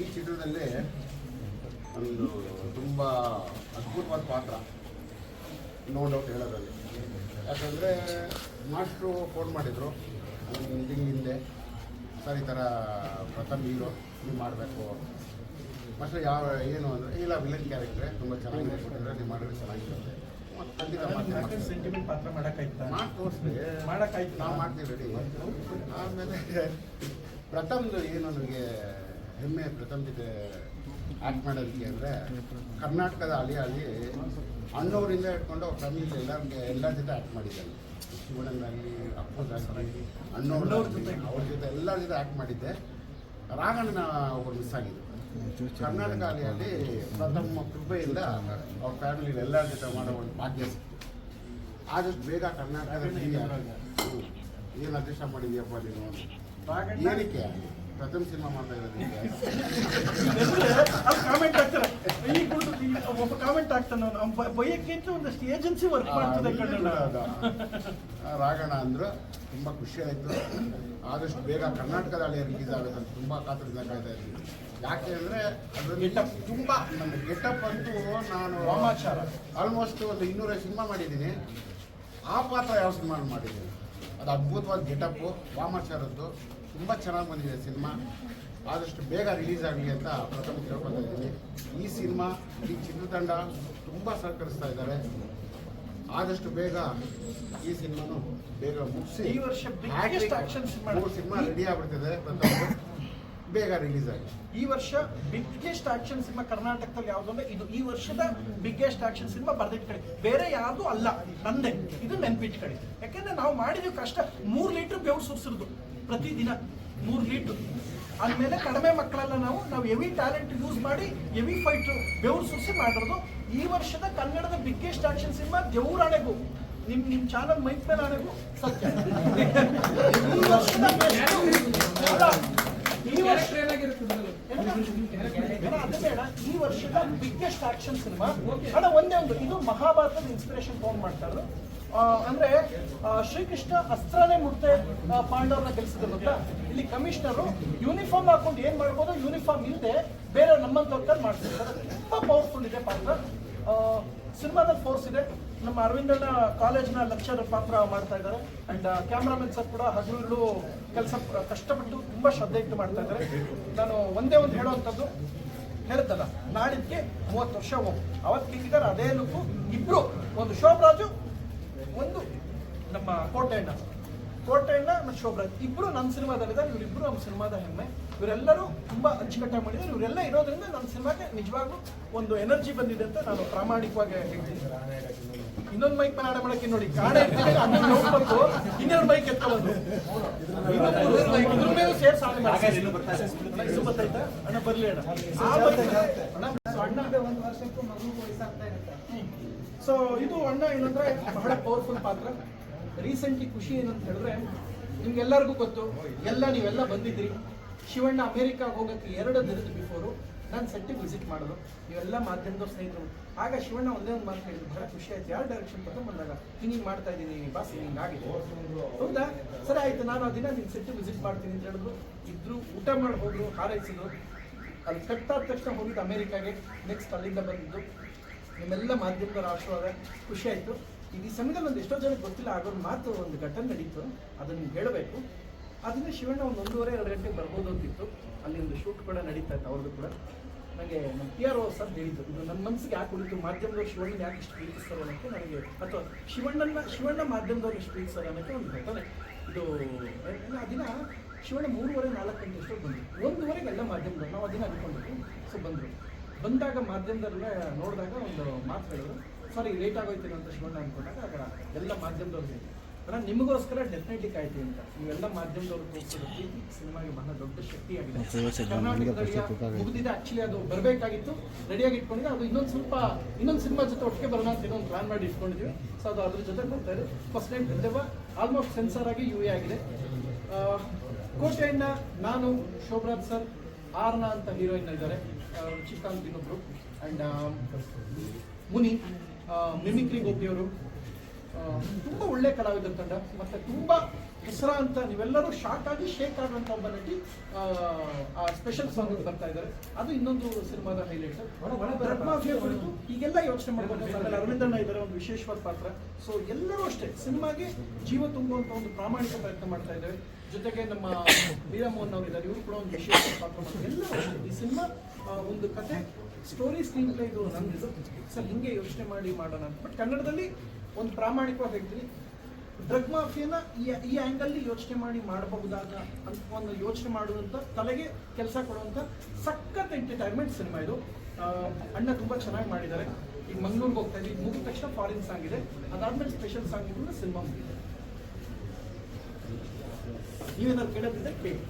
ಈ ಚಿತ್ರದಲ್ಲಿ ಒಂದು ತುಂಬ ಅದ್ಭುತವಾದ ಪಾತ್ರ ನೋ ಡೌಟ್ ಹೇಳೋದ್ರಲ್ಲಿ. ಯಾಕಂದರೆ ಮಾಸ್ಟ್ರು ಫೋನ್ ಮಾಡಿದರು. ಮೀಟಿಂಗ್ ಹಿಂದೆ. ಸರ್ ಈ ಥರ ಪ್ರಥಮ ಹೀರೋ ನೀವು ಮಾಡಬೇಕು. ಮಾಸ್ಟರ್ ಯಾವ ಏನು ಅಂದರೆ ಇಲ್ಲ ವಿಲನ್ ಕ್ಯಾರೆಕ್ಟ್ರೆ ತುಂಬ ಚೆನ್ನಾಗಿ ಕೊಟ್ಟಿದ್ರೆ ನೀವು ಮಾಡಿದ್ರೆ ಚೆನ್ನಾಗಿರುತ್ತೆ. ಮತ್ತೆ ಸೆಂಟಿಮೆಂಟ್ ಪಾತ್ರ ಮಾಡೋಕ್ಕಾಯ್ತು? ಮಾಡಿ ಮಾಡೋಕ್ಕಾಯ್ತು? ನಾವು ಮಾಡ್ತೀವಿ ರೆಡಿ ಆಮೇಲೆ ಪ್ರಥಮ್ದು ಏನು ನನಗೆ ಹೆಮ್ಮೆ ಪ್ರಥಮ ಜೊತೆ ಆ್ಯಕ್ಟ್ ಮಾಡೋದಕ್ಕೆ ಅಂದರೆ ಕರ್ನಾಟಕದ ಹಳಿ ಹಳ್ಳಿ ಅಣ್ಣವರಿಂದ ಇಟ್ಕೊಂಡು ಅವ್ರ ಫ್ಯಾಮಿಲಿ ಎಲ್ಲರಿಗೆ ಎಲ್ಲ ಜೊತೆ ಆ್ಯಕ್ಟ್ ಮಾಡಿದ್ದಾನೆ ಶಿವಣ್ಣನಾಗಲಿ ಅಪ್ಪದಾಗಲಿ ಜೊತೆ ಅವ್ರ ಜೊತೆ ಎಲ್ಲ ಜೊತೆ ಆ್ಯಕ್ಟ್ ಮಾಡಿದ್ದೆ. ರಾಘಣ್ಣನ ಅವ್ರು ಮಿಸ್ ಆಗಿದ್ರು. ಕರ್ನಾಟಕ ಅಲಿಯಲ್ಲಿ ಪ್ರಥಮ ಕೃಪೆಯಿಂದ ಅವ್ರ ಫ್ಯಾಮಿಲಿ ಎಲ್ಲರ ಜೊತೆ ಮಾಡೋ ಒಂದು ಭಾಗ್ಯ ಸಿಕ್ತು. ಆದಷ್ಟು ಬೇಗ ಕರ್ನಾಟಕದಲ್ಲಿ ಏನು ಅದೃಷ್ಟ ಮಾಡಿದ್ಯಪ್ಪ ನೀನು? ಏನಕ್ಕೆ ಪ್ರಥಮ ಸಿನಿಮಾ ಮಾಡ್ತಾ ಅಲ್ಲಿ ಕಾಮೆಂಟ್ ಆಗ್ತಾರೆ ಈ ಕುರಿತು ಒಬ್ಬ ಕಾಮೆಂಟ್ ಆಗ್ತಾನೆ ಅವ್ನು. ಬೈಯಕ್ಕಿಂತ ಒಂದಷ್ಟು ಏಜೆನ್ಸಿ ವರ್ಕ್ ಮಾಡ್ತದೆ ರಾಗಣ ಅಂದ್ರೆ ತುಂಬ ಖುಷಿ ಆಯಿತು. ಆದಷ್ಟು ಬೇಗ ಕರ್ನಾಟಕದಲ್ಲಿ ರಿಲೀಸ್ ಆಗುತ್ತಂತ ತುಂಬ ಕಾತರದಿಂದ ಕಾಯ್ತಾ ಇದ್ದೀನಿ. ಯಾಕೆ ಅಂದರೆ ಅದರಲ್ಲಿ Getup. ತುಂಬ ನನ್ನ ಗೆಟಪ್ ಅಂತೂ ನಾನು ವಾಮಾಚಾರ. ಆಲ್ಮೋಸ್ಟ್ ಒಂದು ಇನ್ನೂರೈದು ಸಿನಿಮಾ ಮಾಡಿದ್ದೀನಿ. ಆ ಪಾತ್ರ ಯಾವ ಸಿನಿಮಾ ಮಾಡಿದ್ದೀನಿ. ಅದು ಅದ್ಭುತವಾದ ಗೆಟಪ್ಪು ವಾಮಾಚಾರದ್ದು ತುಂಬ ಚೆನ್ನಾಗಿ ಬಂದಿದೆ ಸಿನಿಮಾ. ಆದಷ್ಟು ಬೇಗ ರಿಲೀಸ್ ಆಗಲಿ ಅಂತ ಪ್ರಥಮ ಕೇಳ್ಕೊತಾ ಇದ್ದೀನಿ. ಈ ಸಿನಿಮಾ ಈ ಚಿತ್ರತಂಡ ತುಂಬ ಸಹಕರಿಸ್ತಾ ಇದ್ದಾರೆ. ಆದಷ್ಟು ಬೇಗ ಈ ಸಿನಿಮಾನು ಬೇಗ ಮುಗಿಸಿ ಈ ವರ್ಷ ಮೂರು ಸಿನಿಮಾ ರೆಡಿ ಆಗ್ಬಿಡ್ತಿದೆ ಪ್ರಥಮ ಬೇಗ ರಿಲೀಸ್ ಆಗಿ. ಈ ವರ್ಷ ಬಿಗ್ಗೆಸ್ಟ್ ಆಕ್ಷನ್ ಸಿನಿಮಾ ಕರ್ನಾಟಕದಲ್ಲಿ ಯಾವ್ದು ಅಂದ್ರೆ ಇದು ಈ ವರ್ಷದ ಬಿಗ್ಗೆಸ್ಟ್ ಆಕ್ಷನ್ ಸಿನಿಮಾ ಬರೆದಿಟ್ಕೊಳ್ಳಿ ಬೇರೆ ಯಾರು ಅಲ್ಲ, ನಂದೆ. ಇದು ನೆನ್ಪಿಟ್ಕೊಳ್ಳಿ ಯಾಕಂದ್ರೆ ನಾವು ಮಾಡಿದ್ವಿ ಕಷ್ಟ. ಮೂರ್ ಲೀಟರ್ ಬೆವ್ರು ಸುರಿಸಿರೋದು ಪ್ರತಿದಿನ. ಮೂರ್ ಲೀಟರ್ ಆದ್ಮೇಲೆ ಕಡಿಮೆ ಮಕ್ಕಳೆಲ್ಲ ನಾವು. ನಾವು ಎವಿ ಟ್ಯಾಲೆಂಟ್ ಯೂಸ್ ಮಾಡಿ ಎವಿ ಫೈಟ್ ಬೆವ್ರು ಸುರಿಸಿ ಮಾಡಿರೋದು. ಈ ವರ್ಷದ ಕನ್ನಡದ ಬಿಗ್ಗೆಸ್ಟ್ ಆಕ್ಷನ್ ಸಿನಿಮಾ ದೇವ್ರಾಣೆಗೂ ನಿಮ್ ನಿಮ್ ಚಾನಲ್ ಮೈಕ್ ಮೇಲೆ ಆಣೆಗೂ ಸತ್ಯ. ಈ ವರ್ಷದ ಬಿಗ್ಗೆಸ್ಟ್ ಆಕ್ಷನ್ ಸಿನಿಮಾ ಅಣ್ಣ ಒಂದೇ ಒಂದು ಇದು ಮಹಾಭಾರತದ ಇನ್ಸ್ಪಿರೇಷನ್ ಫೋನ್ ಮಾಡ್ತಾ ಇರೋದು ಅಂದ್ರೆ ಶ್ರೀಕೃಷ್ಣ ಅಸ್ತ್ರನೇ ಮುಟ್ತೆ ಪಾಂಡವ್ರನ್ನ ಗೆಲ್ಸಿದ್ರು ಇಲ್ಲಿ ಕಮಿಷನರು ಯೂನಿಫಾರ್ಮ್ ಹಾಕೊಂಡು ಏನ್ ಮಾಡ್ಬೋದು ಯೂನಿಫಾರ್ಮ್ ಇಲ್ಲದೆ ಬೇರೆ ನಮ್ಮಂತ ಮಾಡ್ತಿರ್ತಾರೆ ತುಂಬಾ ಪವರ್ಫುಲ್ ಇದೆ ಪಾತ್ರ ಸಿನಿಮಾದಲ್ಲಿ ಫೋರ್ಸ್ ಇದೆ ನಮ್ಮ ಅರವಿಂದಣ್ಣ ಕಾಲೇಜ್ನ ಲೆಕ್ಚರ್ ಪಾತ್ರ ಮಾಡ್ತಾ ಇದ್ದಾರೆ. ಅಂಡ್ ಕ್ಯಾಮ್ರಾಮನ್ ಸರ್ ಕೂಡ ಹಗಲು ಕೆಲಸ ಕಷ್ಟಪಟ್ಟು ತುಂಬಾ ಶ್ರದ್ಧೆ ಇಟ್ಟು ಮಾಡ್ತಾ ಇದ್ದಾರೆ. ನಾನು ಒಂದೇ ಒಂದು ಹೇಳೋವಂಥದ್ದು ಹೇಳ್ತಲ್ಲ ನಾಡಿದ್ಗೆ ಮೂವತ್ತು ವರ್ಷ ಹೋಗು. ಅವತ್ತು ಹಿಂಗಿದ್ದಾರೆ ಅದೇ ಲುಕ್ಕು ಇಬ್ರು, ಒಂದು ಶೋಭರಾಜು ಒಂದು ನಮ್ಮ ಕೋಟೆಯಣ್ಣ ಕೋಟೆಯಣ್ಣ ಮತ್ತು ಶೋಭರಾಜ್. ಇಬ್ಬರು ನನ್ನ ಸಿನಿಮಾದಲ್ಲಿದ್ದಾರೆ ಇವರಿಬ್ರು ನಮ್ಮ ಸಿನಿಮಾದ ಹೆಮ್ಮೆ. ಇವರೆಲ್ಲರೂ ತುಂಬಾ ಅಚ್ಚುಕಟ್ಟಾಗಿ ಮಾಡಿದ್ದಾರೆ. ಇವರೆಲ್ಲ ಇರೋದ್ರಿಂದ ನನ್ನ ಸಿನಿಮಾಗೆ ನಿಜವಾಗ್ಲೂ ಒಂದು ಎನರ್ಜಿ ಬಂದಿದೆ ಅಂತ ನಾನು ಪ್ರಾಮಾಣಿಕವಾಗಿ ಹೇಳ್ತೀನಿ. ಇನ್ನೊಂದು ಮೈಕ್ ಮೇಲೆ ಆಡ ಮಾಡಕ್ಕೆ ನೋಡಿ. ಬಂತು. ಇನ್ನೊಂದು ಮೈಕ್ ಎತ್ಕೊಳ್ಳೋದು ಇದ್ರ ಮೇಲೂ ಇದು ಅಣ್ಣ ಬರ್ಲಿ ಅಣ್ಣ. ಸೊ ಇದು ಅಣ್ಣ ಏನಂದ್ರೆ ಬಹಳ ಪವರ್ಫುಲ್ ಪಾತ್ರ. ರೀಸೆಂಟ್ಲಿ ಖುಷಿ ಏನಂತ ಹೇಳಿದ್ರೆ, ನಿಮ್ಗೆಲ್ಲರಿಗೂ ಗೊತ್ತು, ಎಲ್ಲ ನೀವೆಲ್ಲ ಬಂದಿದ್ರಿ ಶಿವಣ್ಣ ಅಮೆರಿಕಾಗೆ ಹೋಗಕ್ಕೆ ಎರಡು ದಿನದ ಬಿಫೋರು ನಾನು ಸೆಟ್ಟಿಗೆ ವಿಸಿಟ್ ಮಾಡೋದು ನೀವೆಲ್ಲ ಮಾಧ್ಯಮದವ್ರ ಸ್ನೇಹಿತರು. ಆಗ ಶಿವಣ್ಣ ಒಂದೇ ಒಂದು ಮಾತು ಹೇಳಿದ್ರು, ಬಹಳ ಖುಷಿ ಆಯ್ತು, ಯಾರು ಡೈರೆಕ್ಷನ್ ಪಕ್ಕ ಬಂದಾಗ? ಹಿಂಗೆ ಹಿಂಗೆ ಮಾಡ್ತಾ ಇದ್ದೀನಿ ಬಾಸ್ ಹಿಂಗೆ ಆಗಿದೆ ಹೌದಾ? ಸರಿ, ಆಯ್ತು, ನಾನು ಆ ದಿನ ನಿನ್ನ ಸೆಟ್ಟಿಗೆ ವಿಸಿಟ್ ಮಾಡ್ತೀನಿ ಅಂತ ಹೇಳಿದ್ರು. ಇದ್ರು ಊಟ ಮಾಡಿ ಹೋದ್ರು, ಹಾರೈಸಿದ್ರು. ಅಲ್ಲಿ ಕಟ್ಟಾದ ತಕ್ಷಣ ಹೋಗಿದ್ದು ಅಮೆರಿಕಾಗೆ ನೆಕ್ಸ್ಟ್ ಅಲ್ಲಿಂದ ಬಂದಿದ್ದು. ನಿಮ್ಮೆಲ್ಲ ಮಾಧ್ಯಮದವ್ರ ಆಶೀರ್ವಾದ. ಖುಷಿ ಆಯಿತು. ಈ ಸಮಯದಲ್ಲಿ ಒಂದು ಎಷ್ಟೋ ಜನಕ್ಕೆ ಗೊತ್ತಿಲ್ಲ, ಆಗೊಂದು ಮಾತು ಒಂದು ಘಟನೆ ನಡೀತು. ಅದನ್ನು ಹೇಳಬೇಕು. ಅದನ್ನ ಶಿವಣ್ಣ ಒಂದು ಒಂದೂವರೆ, ಎರಡು ಗಂಟೆಗೆ ಬರ್ಬೋದು ಅಂತಿತ್ತು. ಅಲ್ಲಿ ಒಂದು ಶೂಟ್ ಕೂಡ ನಡೀತಾ ಇತ್ತು, ಅವ್ರದ್ದು ಕೂಡ. ನನಗೆ ನಮ್ಮ ಪಿ ಆರ್ ಓ ಸರ್ ಹೇಳಿದ್ದು ಇದು ನನ್ನ ಮನಸ್ಸಿಗೆ ಯಾಕೆ ಉಳಿತು? ಮಾಧ್ಯಮದವ್ರು ಶಿವಣ್ಣ ಯಾಕೆ ಇಷ್ಟು ಪ್ರೀತಿಸ್ತಾರೆ ಅನ್ನೋಕ್ಕೆ ನನಗೆ, ಅಥವಾ ಶಿವಣ್ಣನ ಶಿವಣ್ಣ ಮಾಧ್ಯಮದವ್ರು ಇಷ್ಟು ಪ್ರೀತಿಸ್ತಾರೆ ಅನ್ನೋಕ್ಕೆ ಒಂದು ಘಟನೆ. ಇದು ಆ ದಿನ ಶಿವಣ್ಣ ಮೂರುವರೆ, ನಾಲ್ಕು ಗಂಟೆ ಎಷ್ಟೋ ಬಂದರು. ಒಂದುವರೆಗೆ ಎಲ್ಲ ಮಾಧ್ಯಮದವ್ರು, ನಾವು ಅದನ್ನ ಅನ್ಕೊಂಡಿದ್ವಿ. ಸೊ ಬಂದರು. ಬಂದಾಗ ಮಾಧ್ಯಮದಲ್ಲ ನೋಡಿದಾಗ ಒಂದು ಮಾತು ಹೇಳಿದ್ರು. ಸಾರಿ ಲೇಟ್ ಆಗೋಯ್ತು ಅಂತ ಶಿವಣ್ಣ ಅನ್ಕೊಂಡಾಗ ಆಗ ಎಲ್ಲ ಮಾಧ್ಯಮದವ್ರು ಹೇಳಿದ್ರು ಅಣ್ಣ ನಿಮಗೋಸ್ಕರ ಡೆಫಿನೆಟ್ಲಿ ಕಾಯ್ತೀವಿ ಅಂತ. ನೀವೆಲ್ಲ ಮಾಧ್ಯಮದವ್ರು ಪ್ರೀತಿ ಸಿನಿಮಾಗೆ ಬಹಳ ದೊಡ್ಡ ಶಕ್ತಿಯಾಗಿದೆ ಕರ್ನಾಟಕದಲ್ಲಿ ಮುಗಿದಿದೆ. ಆಕ್ಚುಲಿ ಅದು ಬರಬೇಕಾಗಿತ್ತು. ರೆಡಿಯಾಗಿ ಇಟ್ಕೊಂಡಿದೆ. ಅದು ಇನ್ನೊಂದು ಸ್ವಲ್ಪ ಇನ್ನೊಂದು ಸಿನಿಮಾ ಜೊತೆ ಒಟ್ಟಿಗೆ ಬರೋಣ ಅಂತ ಇನ್ನೊಂದು ಪ್ಲಾನ್ ಮಾಡಿ ಇಟ್ಕೊಂಡಿದ್ವಿ. ಸೊ ಅದು ಅದ್ರ ಜೊತೆ ಬರ್ತಾ ಇದೆ. ಫಸ್ಟ್ ಟೈಮ್ ಬಿದ್ದೆವ ಆಲ್ಮೋಸ್ಟ್ ಸೆನ್ಸರ್ ಆಗಿ ಯು ಎ ಆಗಿದೆ. ಕೋಟೆಯನ್ನ ನಾನು ಶೋಭರಾಜ್ ಸರ್ ಆರ್ನ ಅಂತ ಹೀರೋಯಿನ್ ಇದ್ದಾರೆ. ಚಿಕ್ಕ ಅಂತ ಇನ್ನೊಬ್ರು. And Muni. ಮಿಮಿಕ್ರಿ ಗೋಪಿಯವರು ತುಂಬ ಒಳ್ಳೆ ಕಲಾವಿದರ ತಂಡ. ಮತ್ತು ತುಂಬ ಹೆಸರಾಂತ ನೀವೆಲ್ಲರೂ ಶಾಕ್ ಆಗಿ ಶೇಕ್ ಆಗುವಂತ ಒಬ್ಬ ನಟಿ ಆ ಸ್ಪೆಷಲ್ ಸಾಂಗ್ ಬರ್ತಾ ಇದ್ದಾರೆ. ಅದು ಇನ್ನೊಂದು ಸಿನಿಮಾದ ಹೈಲೈಟ್ ಡ್ರಗ್ ಮಾಫಿಯಾ ಕುರಿತು ಈಗೆಲ್ಲ ಯೋಚನೆ ಮಾಡ್ಕೊಂಡು ಆಮೇಲೆ ಅರವಿಂದಣ್ಣ ಇದ್ದಾರೆ ಒಂದು ವಿಶೇಷವಾದ ಪಾತ್ರ. ಸೊ ಎಲ್ಲರೂ ಅಷ್ಟೇ ಸಿನಿಮಾಗೆ ಜೀವ ತುಂಬುವಂತ ಒಂದು ಪ್ರಾಮಾಣಿಕ ಪ್ರಯತ್ನ ಮಾಡ್ತಾ ಇದ್ದಾರೆ. ಜೊತೆಗೆ ನಮ್ಮ ವೀರಮೋಹನ್ ಅವರು ಇದ್ದಾರೆ. ಇವರು ಕೂಡ ಒಂದು ವಿಶೇಷ ಪಾತ್ರ ಮಾಡ್ತಾರೆ. ಎಲ್ಲರೂ ಅಷ್ಟೇ. ಈ ಸಿನಿಮಾ ಒಂದು ಕತೆ ಸ್ಟೋರಿ ಸ್ಕ್ರೀನ್ ಪ್ಲೇ ಇದು ನಂದಿದು ಸರ್ ಹಿಂಗೆ ಯೋಚನೆ ಮಾಡಿ ಮಾಡೋಣ ಬಟ್ ಕನ್ನಡದಲ್ಲಿ ಒಂದು ಪ್ರಾಮಾಣಿಕವಾಗಿ ಹೇಳ್ತೀನಿ. ಡ್ರಗ್ ಮಾಫಿಯನ್ನ ಈ ಈ ಆ್ಯಂಗಲ್ಲಿ ಯೋಚನೆ ಮಾಡಿ ಮಾಡಬಹುದಾದ ಅಂತ ಒಂದು ಯೋಚನೆ ಮಾಡುವಂಥ ತಲೆಗೆ ಕೆಲಸ ಕೊಡುವಂಥ ಸಖತ್ ಎಂಟರ್ಟೈನ್ಮೆಂಟ್ ಸಿನಿಮಾ ಇದು. ಅಣ್ಣ ತುಂಬ ಚೆನ್ನಾಗಿ ಮಾಡಿದ್ದಾರೆ. ಈಗ ಮಂಗ್ಳೂರ್ಗೆ ಹೋಗ್ತಾ ಇದ್ದೀವಿ ಮುಗಿದ ತಕ್ಷಣ ಫಾರಿನ್ ಸಾಂಗ್ ಇದೆ. ಅದಾದ್ಮೇಲೆ ಸ್ಪೆಷಲ್ ಸಾಂಗ್ ಕೂಡ ಸಿನಿಮಾ ಮುಗಿದೆ ನೀವೇನಾದ್ರು ಕೇಳೋದಿದ್ರೆ ಕೇಳಿ.